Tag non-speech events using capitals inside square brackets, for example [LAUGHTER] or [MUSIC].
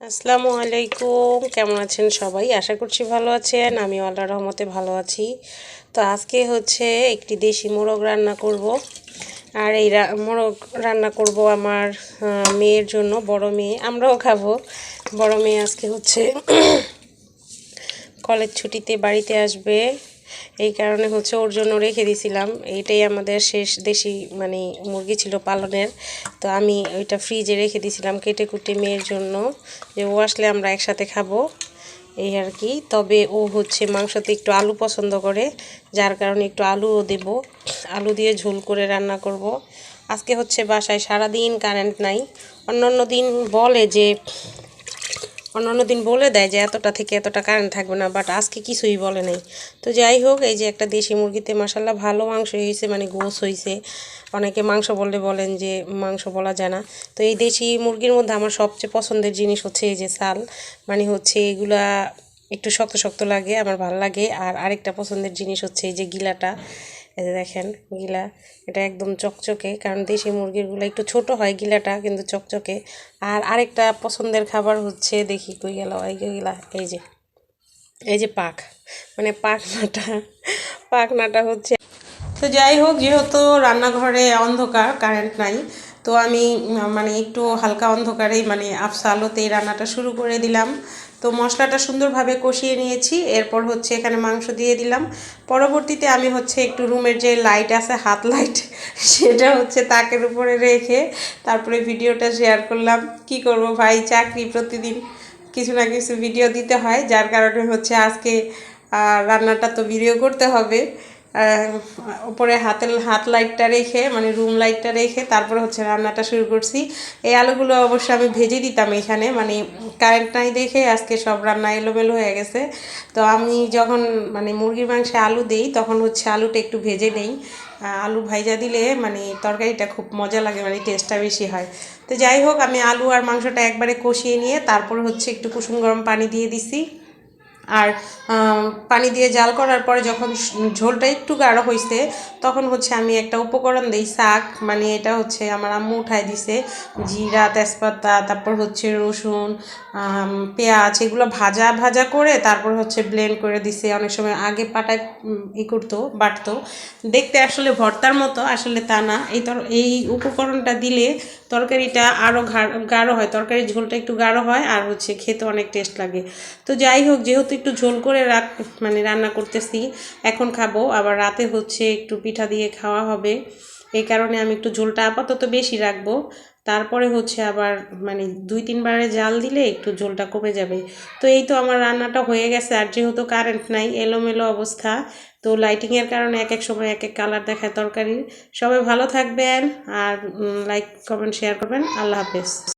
আসসালামু আলাইকুম। কেমন আছেন সবাই? আশা করছি ভালো আছেন। আমি আল্লাহ রহমতে ভালো আছি। তো আজকে হচ্ছে একটি দেশি মোরগ রান্না করব। আর এই মোরগ রান্না করব আমার মেয়ের জন্য, বড় মেয়ে। আমরাও খাব। বড় মেয়ে আজকে হচ্ছে [COUGHS] কলেজ ছুটিতে বাড়িতে আসবে। এই কারণে হচ্ছে ওর জন্য রেখে দিয়েছিলাম এইটাই আমাদের শেষ দেশি মানে মুরগি ছিল পালনের। তো আমি ওইটা ফ্রিজে রেখে দিয়েছিলাম কেটে কুটে মেয়ের জন্য যে ও আসলে আমরা একসাথে খাব, এই আর কি। তবে ও হচ্ছে মাংসতে একটু আলু পছন্দ করে, যার কারণে একটু আলুও দেব। আলু দিয়ে ঝোল করে রান্না করব। আজকে হচ্ছে বাসায় সারাদিন কারেন্ট নাই। অন্য অন্য দিন বলে যে অন্যান্য দিন বলে দেয় যে এতটা থেকে এতটা কারেন্ট থাকবে না বাট আজকে কিছুই বলে নাই। তো যাই হোক, এই যে একটা দেশি মুরগিতে মশাল্লা ভালো মাংস হয়েছে মানে গোস হয়েছে। অনেকে মাংস বললে বলেন যে মাংস বলা যায় না। তো এই দেশি মুরগির মধ্যে আমার সবচেয়ে পছন্দের জিনিস হচ্ছে এই যে সাল মানে হচ্ছে এগুলা একটু শক্ত শক্ত লাগে, আমার ভালো লাগে। আর আরেকটা পছন্দের জিনিস হচ্ছে এই যে গিলাটা। এই যে দেখেন গিলা, এটা একদম চকচকে, কারণ দেশি মুরগিরগুলো একটু ছোট হয় গিলাটা, কিন্তু চকচকে। আর আরেকটা পছন্দের খাবার হচ্ছে, দেখি কই গেল, এই গিলা, এই যে এই যে পাক। মানে পাখনাটা পাখনাটা হচ্ছে তো যাই হোক, যেহেতু রান্নাঘরে অন্ধকার কারেন্ট নাই তো আমি মানে একটু হালকা অন্ধকারেই মানে আফসা আলোতে রান্নাটা শুরু করে দিলাম। তো মশলাটা সুন্দরভাবে কষিয়ে নিয়েছি। এরপর হচ্ছে এখানে মাংস দিয়ে দিলাম। পরবর্তীতে আমি হচ্ছে একটু রুমের যে লাইট আছে, হাত লাইট [LAUGHS] সেটা হচ্ছে তাকের উপরে রেখে তারপরে ভিডিওটা শেয়ার করলাম। কি করব ভাই? চাকরি প্রতিদিন কিছু না কিছু ভিডিও দিতে হয়, যার কারণে হচ্ছে আজকে রান্নাটা তো ভিডিও করতে হবে। উপরে হাতের হাত লাইটটা রেখে মানে রুম লাইটটা রেখে তারপরে হচ্ছে রান্নাটা শুরু করছি। এই আলুগুলো অবশ্য আমি ভেজে দিতাম এখানে মানে কারেন্ট নাই দেখে আজকে সব রান্না এলোমেলো হয়ে গেছে। তো আমি যখন মানে মুরগির মাংসে আলু দিই, তখন হচ্ছে আলুটা একটু ভেজে নেই। আলু ভাইজা দিলে মানে তরকারিটা খুব মজা লাগে মানে টেস্টটা বেশি হয়। তো যাই হোক, আমি আলু আর মাংসটা একবারে কষিয়ে নিয়ে তারপর হচ্ছে একটু কুসুম গরম পানি দিয়ে দিছি। আর পানি দিয়ে জাল করার পরে যখন ঝোলটা একটু গাঢ় হয়েছে তখন হচ্ছে আমি একটা উপকরণ দিই, শাক। মানে এটা হচ্ছে আমার আম্মু উঠাই দিছে, জিরা, তেজপাতা, তারপর হচ্ছে রসুন পেঁয়াজ, এগুলো ভাজা ভাজা করে তারপর হচ্ছে ব্লেন্ড করে দিছে। অনেক সময় আগে পাটায় ই করতো, বাটতো। দেখতে আসলে ভর্তার মতো, আসলে তা না। এই তর, এই উপকরণটা দিলে তরকারিটা আরও গাঢ় হয়, তরকারির ঝোলটা একটু গাঢ় হয় আর হচ্ছে খেতে অনেক টেস্ট লাগে। তো যাই হোক, যেহেতু একটু ঝোল করে রাখ মানে রান্না করতেছি। এখন খাব, আবার রাতে হচ্ছে একটু পিঠা দিয়ে খাওয়া হবে। এই কারণে আমি একটু ঝোলটা আপাতত বেশি রাখব। তারপরে হচ্ছে আবার মানে দুই তিনবারে জাল দিলে একটু ঝোলটা কমে যাবে। তো এই তো আমার রান্নাটা হয়ে গেছে, আর যেহেতু কারেন্ট নাই, এলোমেলো অবস্থা, তো লাইটিংয়ের কারণে এক এক সময় এক এক কালার দেখায় তরকারির। সবাই ভালো থাকবেন, আর লাইক কমেন্ট শেয়ার করবেন। আল্লাহ হাফেজ।